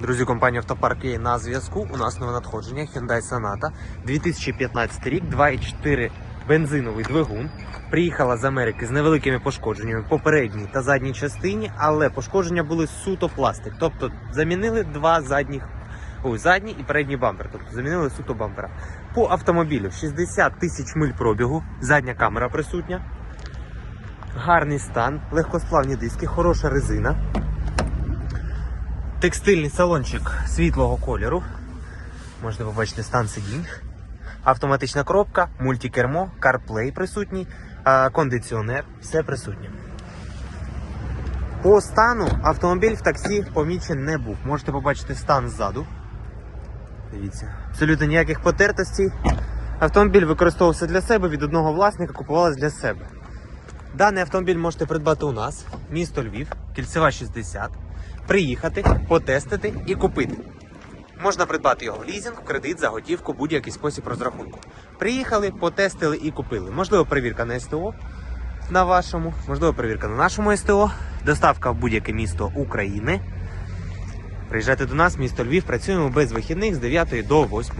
Друзі, компанія Автопарк є на зв'язку. У нас нове надходження Hyundai Sonata 2015 рік, 2,4 бензиновий двигун. Приїхала з Америки з невеликими пошкодженнями по передній та задній частині, але пошкодження були суто пластик. Тобто замінили два задніх, ой, задній і передній бампер. Тобто замінили суто бампера. По автомобілю 60 тисяч миль пробігу, задня камера присутня. Гарний стан, легкосплавні диски, хороша резина. Текстильний салончик світлого кольору. Можете побачити стан сидінь. Автоматична коробка, мультикермо, CarPlay присутній, кондиціонер, все присутнє. По стану автомобіль в таксі помічен не був. Можете побачити стан ззаду. Дивіться. Абсолютно ніяких потертостей. Автомобіль використовувався для себе, від одного власника купувалось для себе. Даний автомобіль можете придбати у нас, місто Львів, кільцева 60, приїхати, потестити і купити. Можна придбати його в лізинг, кредит, за готівку, будь-який спосіб розрахунку. Приїхали, потестили і купили. Можливо, перевірка на СТО на вашому, можливо, перевірка на нашому СТО, доставка в будь-яке місто України. Приїжджайте до нас, місто Львів, працюємо без вихідних з 9 до 8.